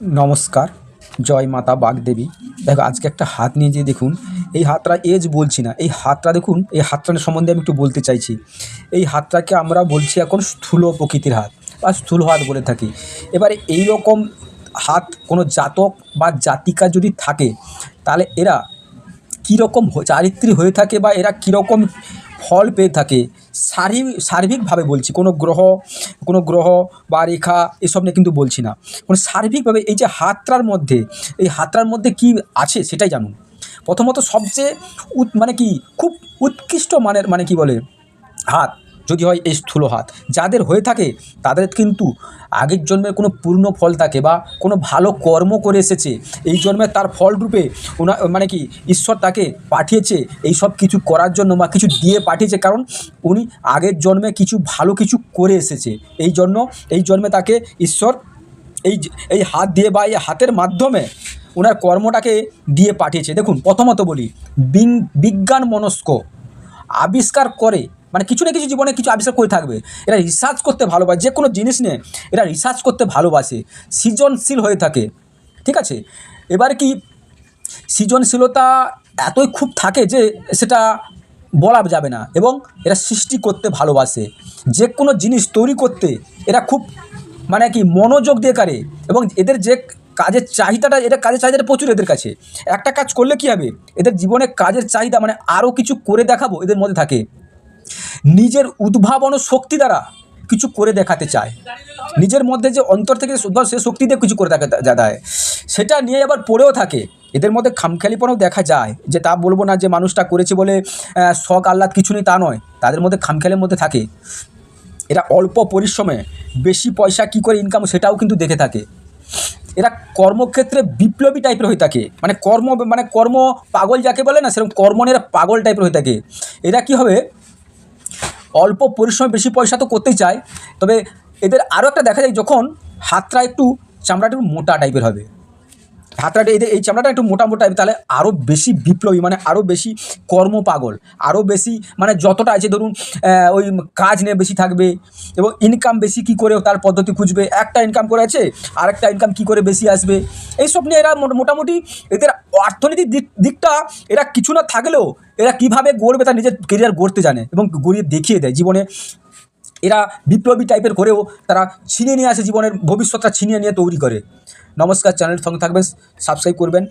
নমস্কার, জয় মাতা বাগদেবী। দেখো, আজকে একটা হাত নিয়ে যেয়ে দেখুন, এই হাতটা এজ বলছি না, এই হাতটা দেখুন, এই হাতটা সম্বন্ধে আমি একটু বলতে চাইছি। এই হাতটাকে আমরা বলছি এখন স্থূল প্রকৃতির হাত, বা স্থূল হাত বলে থাকি। এবারে এই রকম হাত কোনো জাতক বা জাতিকা যদি থাকে, তাহলে এরা কীরকম চারিত্রী হয়ে থাকে বা এরা কীরকম ফল পেয়ে থাকে শারীরিক সার্বিকভাবে বলছি, কোনো গ্রহ কোনো গ্রহ বা রেখা এসব নিয়ে কিন্তু বলছি না। কোনো সার্বিকভাবে এই যে হাতরার মধ্যে, এই হাতরার মধ্যে কি আছে সেটাই জানুন। প্রথমত সবচেয়ে মানে কি, খুব উৎকৃষ্ট মানের মানে কি বলে, হাত। যদি হয় এই স্থূল হাত। যাদের হয়ে থাকে, তাদের কিন্তু আগের জন্মের কোনো পূর্ণ ফল থাকে বা কোনো ভালো কর্ম করে এসেছে, এই জন্মে তার ফলরূপে ওনা মানে কি, ঈশ্বর তাকে পাঠিয়েছে, এই সব কিছু করার জন্য বা কিছু দিয়ে পাঠিয়েছে, কারণ উনি আগের জন্মে কিছু ভালো কিছু করে এসেছে। এই জন্য, এই জন্মে তাকে ঈশ্বর এই এই হাত দিয়ে বা এই হাতের মাধ্যমে ওনার কর্মটাকে দিয়ে পাঠিয়েছে। দেখুন, প্রথমত বলি বিজ্ঞান মনস্ক আবিষ্কার করে মানে কিছু না কিছু জীবনে কিছু আবিষ্কার করে থাকবে। এরা রিসার্চ করতে ভালোবাসে যে কোনো জিনিস নিয়ে এরা রিসার্চ করতে ভালোবাসে। সৃজনশীল হয়ে থাকে। ঠিক আছে? এবার কি সৃজনশীলতা এতই খুব থাকে যে সেটা বলা যাবে না এবং এরা সৃষ্টি করতে ভালোবাসে। যে কোনো জিনিস তৈরি করতে এরা খুব মানে কি মনোযোগ দিয়ে করে এবং এদের যে কাজের চাহিদাটা এটা কাজের চাহিদাটা প্রচুর এদের কাছে। একটা কাজ করলে কি হবে? এদের জীবনে কাজের চাহিদা মানে আরও কিছু করে দেখাবো এদের মধ্যে থাকে। নিজের উদ্ভাবন শক্তি দ্বারা কিছু করে দেখাতে চায়। নিজের মধ্যে যে অন্তর থেকে উদ্ভাবন সে শক্তি দিয়ে কিছু করে দেখা যায় সেটা নিয়ে আবার পড়েও থাকে। এদের মধ্যে খামখেয়ালিপনাও দেখা যায় যে তা বলব না যে মানুষটা করেছে বলে শখ, আহ্লাদ কিছু নেই তা নয়। তাদের মধ্যে খামখেয়ালের মধ্যে থাকে। এরা অল্প পরিশ্রমে বেশি পয়সা কী করে ইনকাম সেটাও কিন্তু দেখে থাকে। এরা কর্মক্ষেত্রে বিপ্লবী টাইপের হয়ে থাকে। মানে কর্ম মানে কর্ম পাগল যাকে বলে না, সেরকম কর্ম এরা পাগল টাইপের হয়ে থাকে। এরা কী হবে? অল্প পরিশ্রমে বেশি পয়সা তো করতেই চায়। তবে এদের আরও একটা দেখা যায় যখন হাতটা একটু চামড়াটা একটু মোটা টাইপের হবে। হাতটা এদের এই চামড়াটা একটু মোটা মোটা তাহলে আরও বেশি বিপ্লবী মানে আরও বেশি কর্ম পাগল আরও বেশি মানে যতটা আছে, ধরুন ওই কাজ নিয়ে বেশি থাকবে, এবং ইনকাম বেশি কি করে তার পদ্ধতি খুঁজবে, একটা ইনকাম করে আছে, আরেকটা ইনকাম কি করে বেশি আসবে, এইসব নিয়ে এরা মোট- মোটামুটি এদের অর্থনৈতিক দিক, দিকটা এরা কিছু না থাকলেও এরা কীভাবে গড়বে তার নিজের কেরিয়ার গড়তে জানে, এবং গড়িয়ে দেখিয়ে দেয় জীবনে। এরা বিপ্লবী টাইপের করেও তারা ছিনিয়ে নিয়ে আসে জীবনের, ভবিষ্যৎটা ছিনিয়ে নিয়ে তৈরি করে। নমস্কার চ্যানেল সঙ্গে থাকবেন সাবস্ক্রাইব করবেন।